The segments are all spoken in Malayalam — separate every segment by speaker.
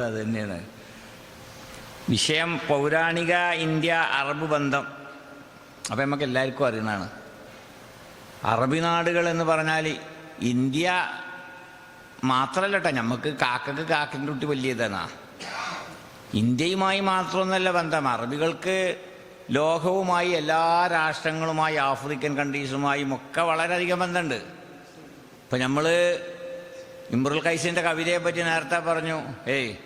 Speaker 1: അത് തന്നെയാണ് വിഷയം പൗരാണിക ഇന്ത്യ അറബ് ബന്ധം. അപ്പം നമുക്ക് എല്ലാവർക്കും അറിയണതാണ് അറബി നാടുകൾ എന്ന് പറഞ്ഞാൽ ഇന്ത്യ മാത്രമല്ല കേട്ടോ നമുക്ക് കാക്കക്ക് കാക്കിന്റെ കുട്ടി വലിയതാണ്. ഇന്ത്യയുമായി മാത്രമൊന്നല്ല ബന്ധം. അറബികൾക്ക് ലോകവുമായി എല്ലാ രാഷ്ട്രങ്ങളുമായി ആഫ്രിക്കൻ കൺട്രീസുമായും ഒക്കെ വളരെയധികം ബന്ധമുണ്ട്. ഇപ്പം നമ്മൾ ഇമ്രുൽ കൈസിന്റെ കവിതയെ പറ്റി നേരത്തെ പറഞ്ഞു ഏയ്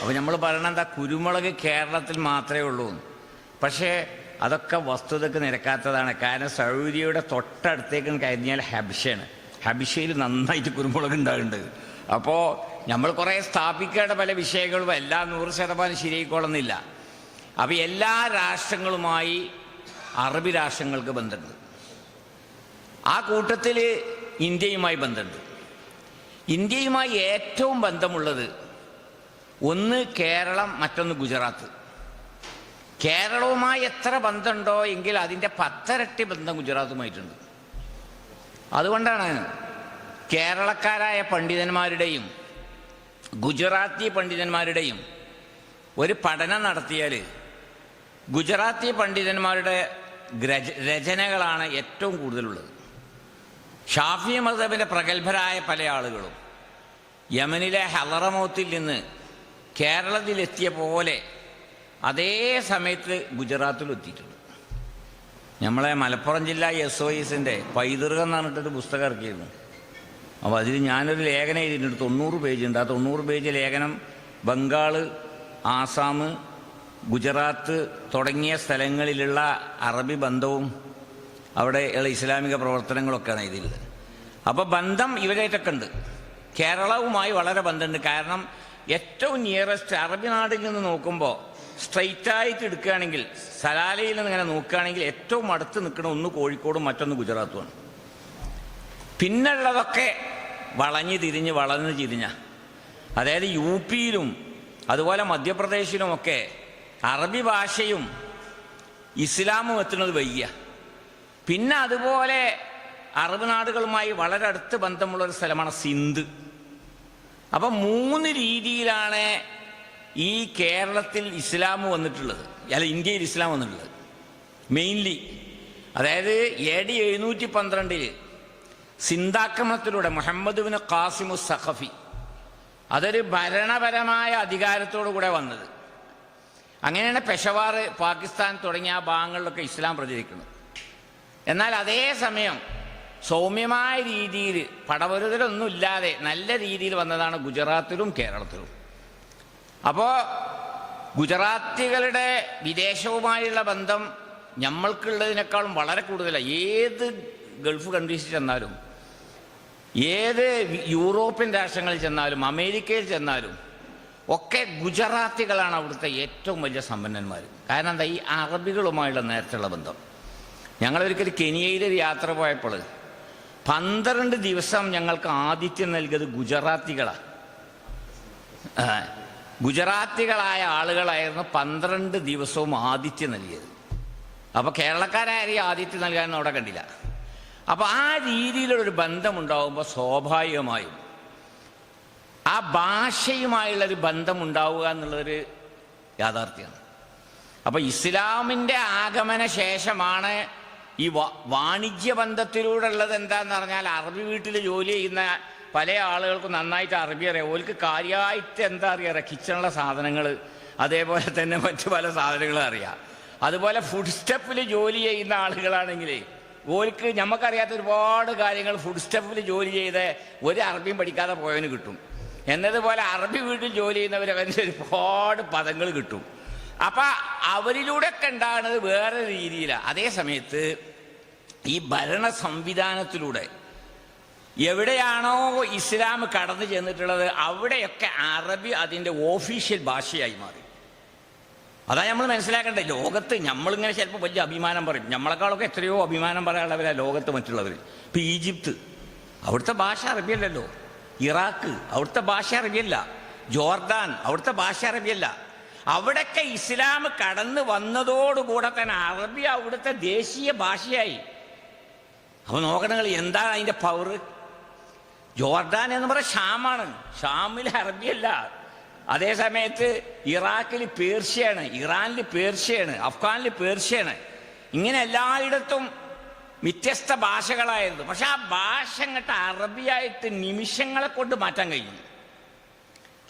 Speaker 1: അപ്പോൾ നമ്മൾ പറയണ എന്താ? കുരുമുളക് കേരളത്തിൽ മാത്രമേ ഉള്ളൂ. പക്ഷേ അതൊക്കെ വസ്തുതക്ക് നിരക്കാത്തതാണ്. കാരണം സൗദിയുടെ തൊട്ടടുത്തേക്ക് കഴിഞ്ഞാൽ ഹബിഷയാണ്. ഹബിഷയിൽ നന്നായിട്ട് കുരുമുളക് ഉണ്ടാകുന്നുണ്ട് അപ്പോൾ നമ്മൾ കുറേ സ്ഥാപിക്കേണ്ട പല വിഷയങ്ങളും എല്ലാം നൂറ് ശതമാനം ശരിയായിക്കോളുന്നില്ല. അപ്പോൾ എല്ലാ രാഷ്ട്രങ്ങളുമായി അറബി രാഷ്ട്രങ്ങൾക്ക് ബന്ധമുണ്ട്. ആ കൂട്ടത്തിൽ ഇന്ത്യയുമായി ബന്ധമുണ്ട്. ഇന്ത്യയുമായി ഏറ്റവും ബന്ധമുള്ളത് ഒന്ന് കേരളം മറ്റൊന്ന് ഗുജറാത്ത്. കേരളവുമായി എത്ര ബന്ധമുണ്ടോ എങ്കിൽ അതിന്റെ പത്തരട്ടി ബന്ധം ഗുജറാത്തുമായിട്ടുണ്ട്. അതുകൊണ്ടാണ് കേരളക്കാരായ പണ്ഡിതന്മാരുടെയും ഗുജറാത്തി പണ്ഡിതന്മാരുടെയും ഒരു പഠനം നടത്തിയാൽ ഗുജറാത്തി പണ്ഡിതന്മാരുടെ രചനകളാണ് ഏറ്റവും കൂടുതലുള്ളത്. ഷാഫി മദബിന്റെ പ്രഗത്ഭരായ പല ആളുകളും യമനിലെ ഹലറമൗത്തിൽ നിന്ന് കേരളത്തിലെത്തിയ പോലെ അതേ സമയത്ത് ഗുജറാത്തിലെത്തിയിട്ടുണ്ട്. നമ്മളെ മലപ്പുറം ജില്ല എസ് ഒ എസിന്റെ പൈതൃകം എന്ന് പറഞ്ഞിട്ടൊരു പുസ്തകം ഇറക്കിയിരുന്നു. അപ്പോൾ അതിൽ ഞാനൊരു ലേഖനം എഴുതിയിട്ടുണ്ട്. തൊണ്ണൂറ് പേജുണ്ട് ആ തൊണ്ണൂറ് പേജ് ലേഖനം ബംഗാൾ ആസാം ഗുജറാത്ത് തുടങ്ങിയ സ്ഥലങ്ങളിലുള്ള അറബി ബന്ധവും അവിടെ ഉള്ള ഇസ്ലാമിക പ്രവർത്തനങ്ങളൊക്കെയാണ് ഇതിൽ. അപ്പോൾ ബന്ധം ഇവരായിട്ടൊക്കെ ഉണ്ട് കേരളവുമായി വളരെ ബന്ധമുണ്ട്. കാരണം ഏറ്റവും നിയറസ്റ്റ് അറബി നാടിൽ നിന്ന് നോക്കുമ്പോൾ സ്ട്രൈറ്റ് ആയിട്ട് എടുക്കുകയാണെങ്കിൽ സലാലയിൽ നിന്ന് ഇങ്ങനെ നോക്കുകയാണെങ്കിൽ ഏറ്റവും അടുത്ത് നിൽക്കുന്ന ഒന്ന് കോഴിക്കോടും മറ്റൊന്ന് ഗുജറാത്തുമാണ്. പിന്നുള്ളതൊക്കെ വളഞ്ഞ് തിരിഞ്ഞ് വളഞ്ഞ് തിരിഞ്ഞ. അതായത് യു പിയിലും അതുപോലെ മധ്യപ്രദേശിലുമൊക്കെ അറബി ഭാഷയും ഇസ്ലാമും എത്തുന്നത് വയ്യ. പിന്നെ അതുപോലെ അറബ് നാടുകളുമായി വളരെ അടുത്ത് ബന്ധമുള്ള ഒരു സ്ഥലമാണ് സിന്ധ്. അപ്പം മൂന്ന് രീതിയിലാണ് ഈ കേരളത്തിൽ ഇസ്ലാം വന്നിട്ടുള്ളത്. അല്ല ഇന്ത്യയിൽ ഇസ്ലാം വന്നിട്ടുള്ളത്. മെയിൻലി അതായത് എ ഡി എഴുന്നൂറ്റി പന്ത്രണ്ടിൽ സിന്ധാക്രമണത്തിലൂടെ മുഹമ്മദ് ബിൻ ഖാസിമു സഖഫി അതൊരു ഭരണപരമായ അധികാരത്തോടു കൂടെ വന്നത്. അങ്ങനെയാണ് പെഷവാർ പാകിസ്ഥാൻ തുടങ്ങിയ ആ ഭാഗങ്ങളിലൊക്കെ ഇസ്ലാം പ്രചരിക്കുന്നത്. എന്നാൽ അതേ സമയം സൗമ്യമായ രീതിയിൽ പടവരുതലൊന്നുമില്ലാതെ നല്ല രീതിയിൽ വന്നതാണ് ഗുജറാത്തിലും കേരളത്തിലും. അപ്പോൾ ഗുജറാത്തികളുടെ വിദേശവുമായുള്ള ബന്ധം നമ്മൾക്കുള്ളതിനേക്കാളും വളരെ കൂടുതലാണ് ഏത് ഗൾഫ് കൺട്രീസിൽ ചെന്നാലും ഏത് യൂറോപ്യൻ രാഷ്ട്രങ്ങളിൽ ചെന്നാലും അമേരിക്കയിൽ ചെന്നാലും ഒക്കെ ഗുജറാത്തികളാണ് അവിടുത്തെ ഏറ്റവും വലിയ സമ്പന്നന്മാർ കാരണം എന്താ? ഈ അറബികളുമായുള്ള നേരത്തെയുള്ള ബന്ധം. ഞങ്ങളൊരിക്കൽ കെനിയയിൽ ഒരു യാത്ര പോയപ്പോൾ പന്ത്രണ്ട് ദിവസം ഞങ്ങൾക്ക് ആതിഥ്യം നൽകിയത് ഗുജറാത്തികളാണ് ഗുജറാത്തികളായ ആളുകളായിരുന്നു പന്ത്രണ്ട് ദിവസവും ആതിഥ്യം നൽകിയത്. അപ്പോൾ കേരളക്കാരായ ആതിഥ്യം നൽകാനൊന്നും അവിടെ കണ്ടില്ല. അപ്പോൾ ആ രീതിയിലുള്ളൊരു ബന്ധമുണ്ടാകുമ്പോൾ സ്വാഭാവികമായും ആ ഭാഷയുമായുള്ളൊരു ബന്ധമുണ്ടാവുക എന്നുള്ളൊരു യാഥാർത്ഥ്യമാണ്. അപ്പോൾ ഇസ്ലാമിന്റെ ആഗമന ശേഷമാണ് ഈ വാണിജ്യ ബന്ധത്തിലൂടെ ഉള്ളത് എന്താന്ന് പറഞ്ഞാൽ അറബി വീട്ടിൽ ജോലി ചെയ്യുന്ന പല ആളുകൾക്കും നന്നായിട്ട് അറബി അറിയാം. ഓർക്ക് കാര്യമായിട്ട് എന്താ അറിയാം? കിച്ചണിലെ സാധനങ്ങൾ അതേപോലെ തന്നെ മറ്റു പല സാധനങ്ങളും അറിയാം. അതുപോലെ ഫുഡ് സ്റ്റെപ്പിൽ ജോലി ചെയ്യുന്ന ആളുകളാണെങ്കിൽ ഓർക്ക് നമുക്കറിയാത്ത ഒരുപാട് കാര്യങ്ങൾ ഫുഡ് സ്റ്റെപ്പിൽ ജോലി ചെയ്ത് ഒരു അറബിയും പഠിക്കാതെ പോയവന് കിട്ടും. എന്നതുപോലെ അറബി വീട്ടിൽ ജോലി ചെയ്യുന്നവരവന് ഒരുപാട് പദങ്ങൾ കിട്ടും. അപ്പം അവരിലൂടെയൊക്കെ ഉണ്ടാകുന്നത് വേറെ രീതിയിലാണ് അതേ സമയത്ത് ഈ ഭരണ സംവിധാനത്തിലൂടെ എവിടെയാണോ ഇസ്ലാം കടന്നു ചെന്നിട്ടുള്ളത് അവിടെയൊക്കെ അറബി അതിന്റെ ഓഫീഷ്യൽ ഭാഷയായി മാറി. അതാ നമ്മൾ മനസ്സിലാക്കേണ്ടത്. ലോകത്ത് നമ്മളിങ്ങനെ ചിലപ്പോൾ വലിയ അഭിമാനം പറയും. നമ്മളെക്കാളൊക്കെ എത്രയോ അഭിമാനം പറയാനുള്ളവരാ ലോകത്ത് മറ്റുള്ളവർ ഇപ്പം ഈജിപ്ത് അവിടുത്തെ ഭാഷ അറബിയല്ലല്ലോ. ഇറാഖ് അവിടുത്തെ ഭാഷ അറബിയല്ല. ജോർദാൻ അവിടുത്തെ ഭാഷ അറബിയല്ല. അവിടൊക്കെ ഇസ്ലാം കടന്നു വന്നതോടുകൂടെ തന്നെ അറബി അവിടുത്തെ ദേശീയ ഭാഷയായി. അപ്പോൾ നോക്കണങ്ങൾ എന്താണ് അതിന്റെ പവർ ജോർദാൻ എന്ന് പറയുന്നത് ഷാമാണ്. ഷാമിൽ അറബിയല്ല. അതേ സമയത്ത് ഇറാഖിൽ പേർഷ്യയാണ്. ഇറാനിൽ പേർഷ്യയാണ്. അഫ്ഗാനിൽ പേർഷ്യയാണ്. ഇങ്ങനെ എല്ലായിടത്തും വ്യത്യസ്ത ഭാഷകളായിരുന്നു. പക്ഷെ ആ ഭാഷ ഇങ്ങോട്ട് അറബിയായിട്ട് നിമിഷങ്ങളെ കൊണ്ട് മാറ്റാൻ കഴിയും.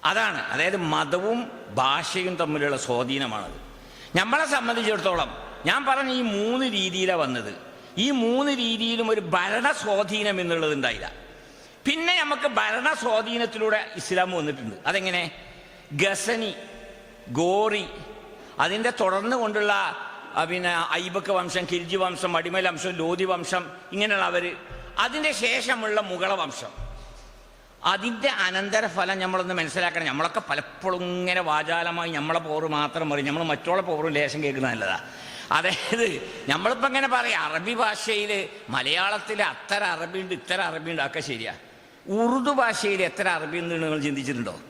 Speaker 1: അതാണ്. അതായത് മതവും ഭാഷയും തമ്മിലുള്ള സ്വാധീനമാണത്. നമ്മളെ സംബന്ധിച്ചിടത്തോളം ഞാൻ പറഞ്ഞ ഈ മൂന്ന് രീതിയിലാണ് വന്നത്. ഈ മൂന്ന് രീതിയിലും ഒരു ഭരണ സ്വാധീനം എന്നുള്ളത് ഉണ്ടായില്ല. പിന്നെ നമുക്ക് ഭരണ സ്വാധീനത്തിലൂടെ ഇസ്ലാം വന്നിട്ടുണ്ട്. അതെങ്ങനെ? ഗസനി ഗോറി അതിന്റെ തുടർന്ന് കൊണ്ടുള്ള പിന്നെ ഐബക്ക് വംശം കിരിജി വംശം അടിമൽ വംശം ലോധി വംശം ഇങ്ങനെയുള്ള അവർ. അതിന്റെ ശേഷമുള്ള മുഗള വംശം. അതിന്റെ അനന്തരഫലം നമ്മളൊന്ന് മനസ്സിലാക്കണം. നമ്മളൊക്കെ പലപ്പോഴും ഇങ്ങനെ വാചാലമായി നമ്മളെ പോറ് മാത്രം പറയും നമ്മൾ മറ്റുള്ള പോറും ലേശം കേൾക്കുന്നത് നല്ലതാ. അതായത് നമ്മളിപ്പോൾ ഇങ്ങനെ പറയാം അറബി ഭാഷയിൽ മലയാളത്തിൽ അത്ര അറബി ഉണ്ട് ഇത്ര അറബി ഉണ്ട് ഒക്കെ ശരിയാ. ഉറുദു ഭാഷയിൽ എത്ര അറബി ഉണ്ട് നിങ്ങൾ ചിന്തിച്ചിട്ടുണ്ടോ?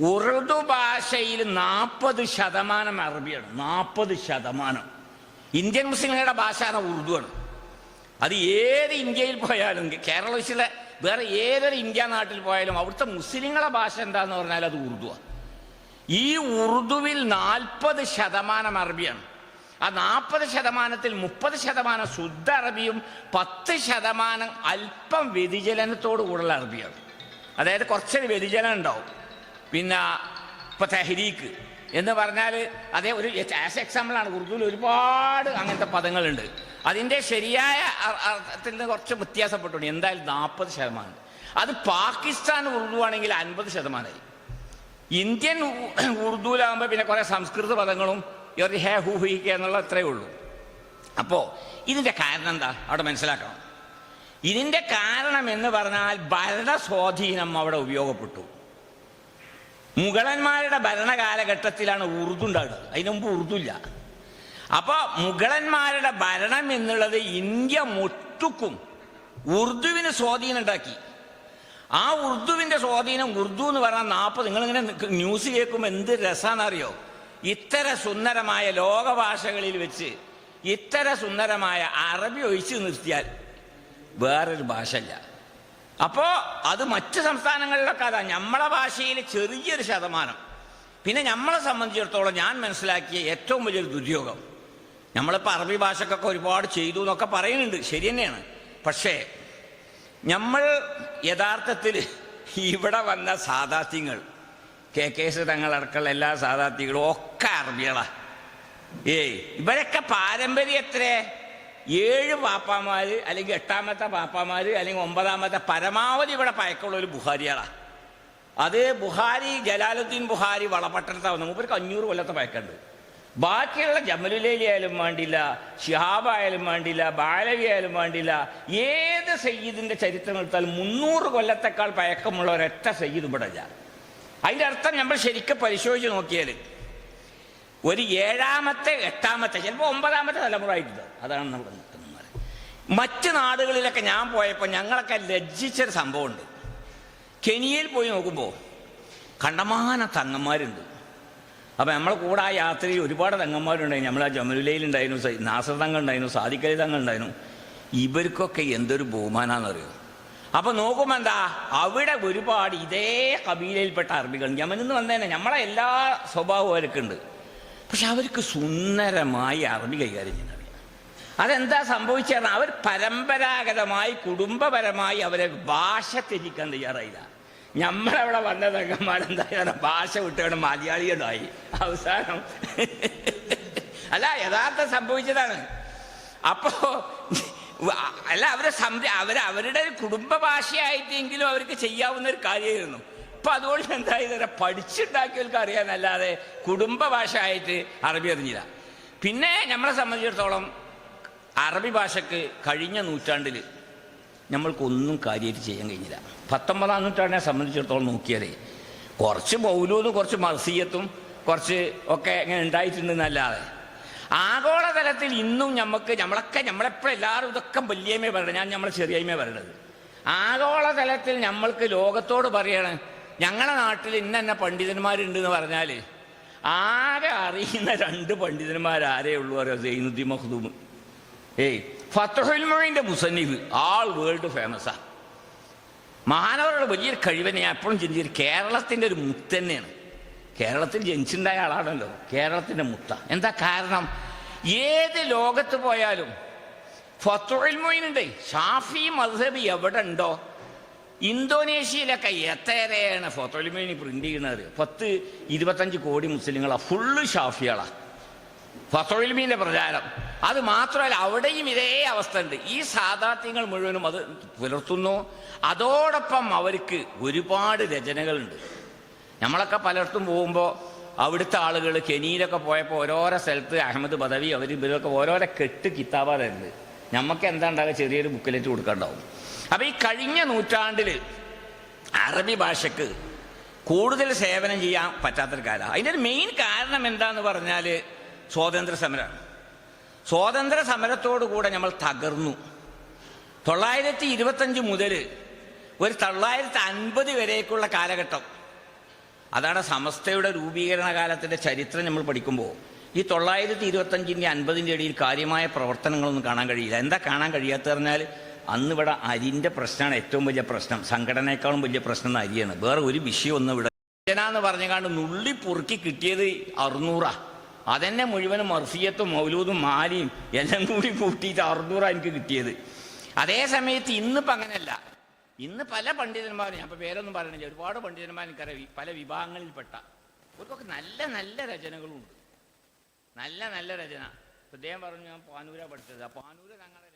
Speaker 1: ഉറുദു ഭാഷയിൽ നാൽപ്പത് ശതമാനം അറബിയാണ് നാൽപ്പത് ശതമാനം. ഇന്ത്യൻ മുസ്ലിങ്ങളുടെ ഭാഷയാണ് ഉറുദുവാണ്? അത് ഏത് ഇന്ത്യയിൽ പോയാലും കേരളത്തിലെ വേറെ ഏതൊരു ഇന്ത്യ നാട്ടിൽ പോയാലും അവിടുത്തെ മുസ്ലിങ്ങളുടെ ഭാഷ എന്താന്ന് പറഞ്ഞാൽ അത് ഉറുദുവാണ് ഈ ഉറുദുവിൽ നാൽപ്പത് ശതമാനം അറബിയാണ്. ആ നാൽപ്പത് ശതമാനത്തിൽ മുപ്പത് ശതമാനം ശുദ്ധ അറബിയും പത്ത് ശതമാനം അല്പം വ്യതിചലനത്തോടു കൂടുതൽ അറബിയാണ്. അതായത് കുറച്ചൊരു വ്യതിചലനം ഉണ്ടാവും. പിന്നെ ഇപ്പൊ തെഹരീക്ക് എന്ന് പറഞ്ഞാൽ അതേ ഒരു ആസ് എക്സാമ്പിളാണ് ഉറുദുവിൽ ഒരുപാട് അങ്ങനത്തെ പദങ്ങളുണ്ട്. അതിന്റെ ശരിയായ അർത്ഥത്തിൽ നിന്ന് കുറച്ച് വ്യത്യാസപ്പെട്ടുണ്ട് എന്തായാലും നാൽപ്പത് ശതമാനം. അത് പാകിസ്ഥാൻ ഉറുദു ആണെങ്കിൽ അൻപത് ശതമാനമായി. ഇന്ത്യൻ ഉറുദുവിലാകുമ്പോൾ പിന്നെ കുറേ സംസ്കൃത പദങ്ങളും ഒരു ഹേ ഹു എന്നുള്ള അത്രയേ ഉള്ളൂ അപ്പോൾ ഇതിന്റെ കാരണം എന്താ? അവിടെ മനസ്സിലാക്കണം. ഇതിന്റെ കാരണം എന്ന് പറഞ്ഞാൽ ഭരണ സ്വാധീനം അവിടെ ഉപയോഗപ്പെട്ടു. മുഗളന്മാരുടെ ഭരണകാലഘട്ടത്തിലാണ് ഉറുദു ഉണ്ടാകുന്നത് അതിനു മുമ്പ് ഉറുദു ഇല്ല. അപ്പോൾ മുഗളന്മാരുടെ ഭരണം എന്നുള്ളത് ഇന്ത്യ മുട്ടുക്കും. ഉറുദുവിന് സ്വാധീനം ഉണ്ടാക്കി. ആ ഉറുദുവിന്റെ സ്വാധീനം ഉറുദു എന്ന് പറഞ്ഞാൽ നാൽപ്പത് നിങ്ങളിങ്ങനെ ന്യൂസ് കേൾക്കുമ്പോൾ എന്ത് രസാന്നറിയോ? ഇത്തര സുന്ദരമായ ലോകഭാഷകളിൽ വെച്ച് ഇത്തര സുന്ദരമായ അറബി ഒഴിച്ചു നിർത്തിയാൽ വേറൊരു ഭാഷയില്ല. അപ്പോൾ അത് മറ്റ് സംസ്ഥാനങ്ങളിലൊക്കെ അതാ. നമ്മളെ ഭാഷയിൽ ചെറിയൊരു ശതമാനം. പിന്നെ നമ്മളെ സംബന്ധിച്ചിടത്തോളം ഞാൻ മനസ്സിലാക്കിയ ഏറ്റവും വലിയൊരു ദുര്യോഗം. നമ്മളിപ്പോൾ അറബി ഭാഷക്കൊക്കെ ഒരുപാട് ചെയ്തു എന്നൊക്കെ പറയുന്നുണ്ട്. ശരി തന്നെയാണ്. പക്ഷേ നമ്മൾ യഥാർത്ഥത്തിൽ ഇവിടെ വന്ന സാധാത്യങ്ങൾ കെ കെ എസ് തങ്ങളടക്കമുള്ള എല്ലാ സാധാർത്ഥികളും ഒക്കെ അറബികളാ. ഏയ് ഇവരൊക്കെ പാരമ്പര്യത്തിലെ ഏഴ് പാപ്പാമാര് അല്ലെങ്കിൽ എട്ടാമത്തെ പാപ്പാമാര് അല്ലെങ്കിൽ ഒമ്പതാമത്തെ പരമാവധി ഇവിടെ പയക്കമുള്ള ഒരു ബുഹാരിയാളാ അത് ബുഹാരി ജലാലുദ്ദീൻ ബുഹാരി വളപട്ടണത്തെ വന്നു മൂപ്പർക്ക് അഞ്ഞൂറ് കൊല്ലത്തെ പയക്കുണ്ട് ബാക്കിയുള്ള ജമലുലേലി ആയാലും വേണ്ടില്ല ഷിഹാബ് ആയാലും വേണ്ടില്ല ബാലവി ആയാലും വേണ്ടില്ല ഏത് സയ്യിദിന്റെ ചരിത്രം എടുത്താലും മുന്നൂറ് കൊല്ലത്തെക്കാൾ പയക്കമുള്ള ഒരൊറ്റ സയ്യിദ് ഇവിടെ അതിന്റെ അർത്ഥം നമ്മൾ ശരിക്കും പരിശോധിച്ച് നോക്കിയാൽ ഒരു ഏഴാമത്തെ എട്ടാമത്തെ ചിലപ്പോൾ ഒമ്പതാമത്തെ തലമുറ ആയിട്ടുണ്ട്. അതാണ് നമ്മൾ നിൽക്കുന്നത് മറ്റ് നാടുകളിലൊക്കെ ഞാൻ പോയപ്പോൾ ഞങ്ങളൊക്കെ ലജ്ജിച്ചൊരു സംഭവമുണ്ട്. കെനിയയിൽ പോയി നോക്കുമ്പോൾ കണ്ടമാന തങ്ങന്മാരുണ്ട്. അപ്പം നമ്മളെ കൂടെ ആ യാത്രയിൽ ഒരുപാട് തങ്ങന്മാരുണ്ടായിരുന്നു. നമ്മൾ ആ ജമലുലയിലുണ്ടായിരുന്നു നാസർ തങ്ങ ഉണ്ടായിരുന്നു സാദിക്കലി തങ്ങ ഉണ്ടായിരുന്നു. ഇവർക്കൊക്കെ എന്തൊരു ബഹുമാനാന്നറിയോ? അപ്പൊ നോക്കുമ്പോൾ എന്താ അവിടെ ഒരുപാട് ഇതേ കബീലയിൽപ്പെട്ട അറബികൾ. യമനിന്ന് വന്നേനെ നമ്മളെ എല്ലാ സ്വഭാവവും അവർക്കുണ്ട് പക്ഷെ അവർക്ക് സുന്ദരമായി അറബി കൈകാര്യം ചെയ്യുന്നത് അതെന്താ സംഭവിച്ചതെന്ന് അവർ പരമ്പരാഗതമായി കുടുംബപരമായി അവരെ ഭാഷ തിരിക്കാൻ തയ്യാറായില്ല. നമ്മളവിടെ വന്ന തങ്ങന്മാരെന്തായാലും ഭാഷ വിട്ടുകൊണ്ട് മലയാളികളായി. അവസാനം അല്ല യഥാർത്ഥം സംഭവിച്ചതാണ്. അപ്പോ അല്ല അവരെ സംര അവർ അവരുടെ കുടുംബ ഭാഷയായിട്ടെങ്കിലും അവർക്ക് ചെയ്യാവുന്ന ഒരു കാര്യമായിരുന്നു. അപ്പൊ അതുകൊണ്ട് എന്തായത് പഠിച്ചുണ്ടാക്കിയവർക്ക് അറിയാന്നല്ലാതെ കുടുംബ ഭാഷ ആയിട്ട് അറബി അറിഞ്ഞില്ല. പിന്നെ നമ്മളെ സംബന്ധിച്ചിടത്തോളം അറബി ഭാഷക്ക് കഴിഞ്ഞ നൂറ്റാണ്ടിൽ നമ്മൾക്കൊന്നും കാര്യമായിട്ട് ചെയ്യാൻ കഴിഞ്ഞില്ല. പത്തൊമ്പതാം നൂറ്റാണ്ടിനെ സംബന്ധിച്ചിടത്തോളം നോക്കിയാലേ കുറച്ച് മൗലൂദും കുറച്ച് മർസിയത്തും കുറച്ച് ഒക്കെ ഇങ്ങനെ ഉണ്ടായിട്ടുണ്ടെന്നല്ലാതെ ആഗോളതലത്തിൽ ഇന്നും നമുക്ക് നമ്മളൊക്കെ നമ്മളെപ്പോഴും എല്ലാവരും ഇതൊക്കെ വലിയമേ പറയണം ഞാൻ നമ്മളെ ചെറിയമേ പറയണത്. ആഗോളതലത്തിൽ നമ്മൾക്ക് ലോകത്തോട് പറയണം ഞങ്ങളുടെ നാട്ടിൽ ഇന്ന പണ്ഡിതന്മാരുണ്ട് എന്ന് പറഞ്ഞാൽ ആകെ അറിയുന്ന രണ്ട് പണ്ഡിതന്മാർ ആരേ ഉള്ളൂ അറിയാം? സൈനുദ്ദീൻ മഹ്ദൂം ഏയ് ഫത്തുഹുൽമൊഴിന്റെ മുസന്നിഫ് ആൾ വേൾഡ് ഫേമസാണ് മഹാനവരുടെ വലിയൊരു കഴിവിനെ ഞാൻ എപ്പോഴും ചിന്തിച്ചത് കേരളത്തിന്റെ ഒരു മുത്ത് തന്നെയാണ് കേരളത്തിൽ ജനിച്ചിട്ടുണ്ടായ ആളാണല്ലോ. കേരളത്തിന്റെ മുത്ത. എന്താ കാരണം? ഏത് ലോകത്ത് പോയാലും ഫത്തുൽ മൊയിനുണ്ട് ഷാഫി മദ്ഹബ് എവിടെ ഉണ്ടോ ഇന്തോനേഷ്യയിലൊക്കെ എത്രയാണ് ഫത്തുൽ മൊയിൻ പ്രിന്റ് ചെയ്യുന്നത്? പത്ത് ഇരുപത്തഞ്ച് കോടി മുസ്ലിങ്ങളാണ് ഫുള്ള് ഷാഫികളാണ് ഫത്തോയിൽമീന്റെ പ്രചാരം. അത് മാത്രമല്ല അവിടെയും ഇതേ അവസ്ഥ ഉണ്ട് ഈ സാധാർത്ഥ്യങ്ങൾ മുഴുവനും അത് പുലർത്തുന്നു. അതോടൊപ്പം അവർക്ക് ഒരുപാട് രചനകളുണ്ട്. നമ്മളൊക്കെ പലയിടത്തും പോകുമ്പോൾ അവിടുത്തെ ആളുകൾ കെനിയിലൊക്കെ പോയപ്പോൾ ഓരോരോ സ്ഥലത്ത് അഹമ്മദ് ബദവി അവർ ഇവരൊക്കെ ഓരോരോ കെട്ട് കിതാബാ നമുക്ക് എന്താ ഉണ്ടാകുക ചെറിയൊരു ബുക്കിലേറ്റ് കൊടുക്കാണ്ടാവും. അപ്പോൾ ഈ കഴിഞ്ഞ നൂറ്റാണ്ടിൽ അറബി ഭാഷയ്ക്ക് കൂടുതൽ സേവനം ചെയ്യാൻ പറ്റാത്തൊരു കാലമാണ് അതിന്റെ ഒരു മെയിൻ കാരണം എന്താന്ന് പറഞ്ഞാൽ സ്വാതന്ത്ര്യ സമരമാണ് സ്വാതന്ത്ര്യ സമരത്തോടു കൂടെ നമ്മൾ തകർന്നു. തൊള്ളായിരത്തി ഇരുപത്തഞ്ച് മുതൽ ഒരു തൊള്ളായിരത്തി അൻപത് വരേക്കുള്ള കാലഘട്ടം അതാണ് സമസ്തയുടെ രൂപീകരണ കാലത്തിന്റെ ചരിത്രം നമ്മൾ പഠിക്കുമ്പോൾ ഈ തൊള്ളായിരത്തി ഇരുപത്തഞ്ചിന്റെ അൻപതിന്റെ ഇടയിൽ കാര്യമായ പ്രവർത്തനങ്ങളൊന്നും കാണാൻ കഴിയില്ല. എന്താ കാണാൻ കഴിയാത്ത പറഞ്ഞാൽ അന്ന് ഇവിടെ അരിന്റെ പ്രശ്നമാണ് ഏറ്റവും വലിയ പ്രശ്നം. സംഘടനയെക്കാളും വലിയ പ്രശ്നം അരിയാണ്. വേറെ ഒരു വിഷയം വിഷയമൊന്നും ഇവിടെ എന്ന് പറഞ്ഞുകൊണ്ട് നുള്ളി പൊറുക്കി കിട്ടിയത് അറുന്നൂറാ. അതെന്നെ മുഴുവനും മർഫിയത്തും മൗലൂദും മാലിയും എല്ലാം കൂടി കൂട്ടിയിട്ട് അറുന്നൂറാ എനിക്ക് കിട്ടിയത്. അതേ സമയത്ത് ഇന്നിപ്പോൾ അങ്ങനെയല്ല. ഇന്ന് പല പണ്ഡിതന്മാരും ഞാൻ ഇപ്പോൾ പേരൊന്നും പറയണില്ല ഒരുപാട് പണ്ഡിതന്മാർ എനിക്കറിയാം പല വിഭാഗങ്ങളിൽപ്പെട്ട അവർക്കൊക്കെ നല്ല നല്ല രചനകളുണ്ട്. നല്ല നല്ല രചന. അദ്ദേഹം പറഞ്ഞു ഞാൻ പാനൂര പഠിച്ചത്. ആ പാനൂര് ഞങ്ങളുടെ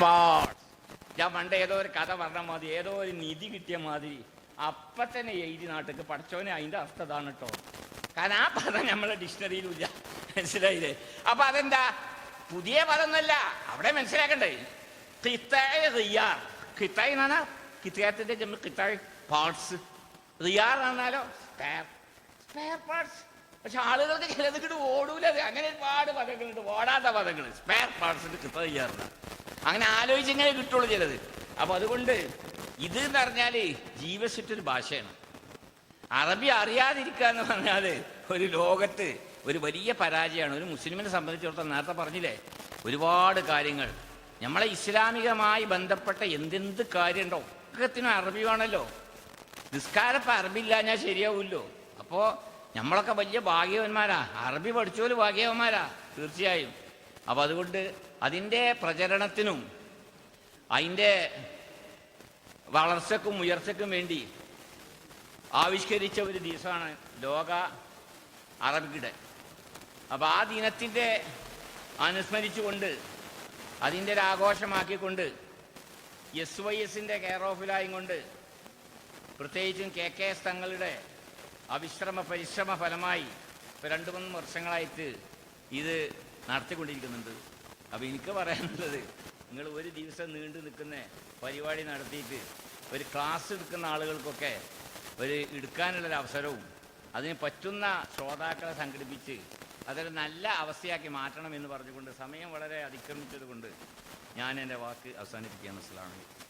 Speaker 1: പാർട്സ് ഞാൻ പണ്ട് ഏതോ ഒരു കഥ പറഞ്ഞ മാതിരി ഏതോ ഒരു നിധി കിട്ടിയ മാതിരി അപ്പൊ തന്നെ എഴുതി നാട്ടിക്ക് പഠിച്ചോനെ അതിന്റെ അവസ്ഥ ഇതാണ് കേട്ടോ കാരണം ആ പദം നമ്മളെ ഡിക്ഷണറിയിലില്ല മനസ്സിലായില്ലേ? അപ്പൊ അതെന്താ? പുതിയ പദമൊന്നുമല്ല. അവിടെ മനസ്സിലാക്കണ്ടേ? കിത്തായ റിയാർ. കിത്തായി എന്നാണ്? കിത്തായത്തിന്റെ ജമ്മ കിത്തായ് പാർട്സ് റിയാർ ആണാലോ സ്പെയർ സ്പെയർ പാർട്സ് പക്ഷെ ആളുകൾക്ക് ചിലത് കിട്ട് ഓടൂല. അങ്ങനെ ഒരുപാട് പദങ്ങളുണ്ട്. ഓടാത്ത പദങ്ങൾ സ്പെയർ പാർട്സിന് ചെയ്യാറില്ല അങ്ങനെ ആലോചിച്ചിങ്ങനെ കിട്ടുള്ളൂ ചിലത്. അപ്പൊ അതുകൊണ്ട് ഇത് എന്ന് പറഞ്ഞാൽ ജീവസുറ്റൊരു ഭാഷയാണ്. അറബി അറിയാതിരിക്കുക എന്ന് പറഞ്ഞാൽ ഒരു ലോകത്ത് ഒരു വലിയ പരാജയമാണ്. ഒരു മുസ്ലിമിനെ സംബന്ധിച്ചിടത്തോളം നേരത്തെ പറഞ്ഞില്ലേ? ഒരുപാട് കാര്യങ്ങൾ. നമ്മളെ ഇസ്ലാമികമായി ബന്ധപ്പെട്ട എന്തെന്ത് കാര്യമുണ്ടോ ഒക്കത്തിനും അറബി വേണമല്ലോ നിസ്കാരപ്പം അറബി ഞാൻ ശരിയാവില്ലോ. അപ്പോൾ നമ്മളൊക്കെ വലിയ ഭാഗ്യവന്മാരാ. അറബി പഠിച്ചോൽ ഭാഗ്യവന്മാരാ തീർച്ചയായും. അപ്പം അതുകൊണ്ട് അതിന്റെ പ്രചരണത്തിനും അതിന്റെ വളർച്ചക്കും ഉയർച്ചക്കും വേണ്ടി ആവിഷ്കരിച്ച ഒരു ദിവസമാണ് ലോക അറബിയുടെ അപ്പോൾ ആ ദിനത്തിന്റെ അനുസ്മരിച്ചുകൊണ്ട് അതിന്റെ ഒരു ആഘോഷമാക്കിക്കൊണ്ട് എസ് വൈ എസിന്റെ കെയർ ഓഫിലായും കൊണ്ട് പ്രത്യേകിച്ചും കെ കെ എസ് തങ്ങളുടെ അവിശ്രമ പരിശ്രമ ഫലമായി ഇപ്പോൾ രണ്ട് മൂന്ന് വർഷങ്ങളായിട്ട് ഇത് നടത്തിക്കൊണ്ടിരിക്കുന്നുണ്ട്. അപ്പോൾ എനിക്ക് പറയാനുള്ളത് നിങ്ങൾ ഒരു ദിവസം നീണ്ടു നിൽക്കുന്ന പരിപാടി നടത്തിയിട്ട് ഒരു ക്ലാസ് എടുക്കുന്ന ആളുകൾക്കൊക്കെ ഒരു എടുക്കാനുള്ളൊരു അവസരവും അതിന് പറ്റുന്ന ശ്രോതാക്കളെ സംഘടിപ്പിച്ച് അതൊരു നല്ല അവസ്ഥയാക്കി മാറ്റണം എന്ന് പറഞ്ഞുകൊണ്ട് സമയം വളരെ അതിക്രമിച്ചത് കൊണ്ട് ഞാൻ എന്റെ വാക്ക് അവസാനിപ്പിക്കുകയാണ് അലൈക്കും.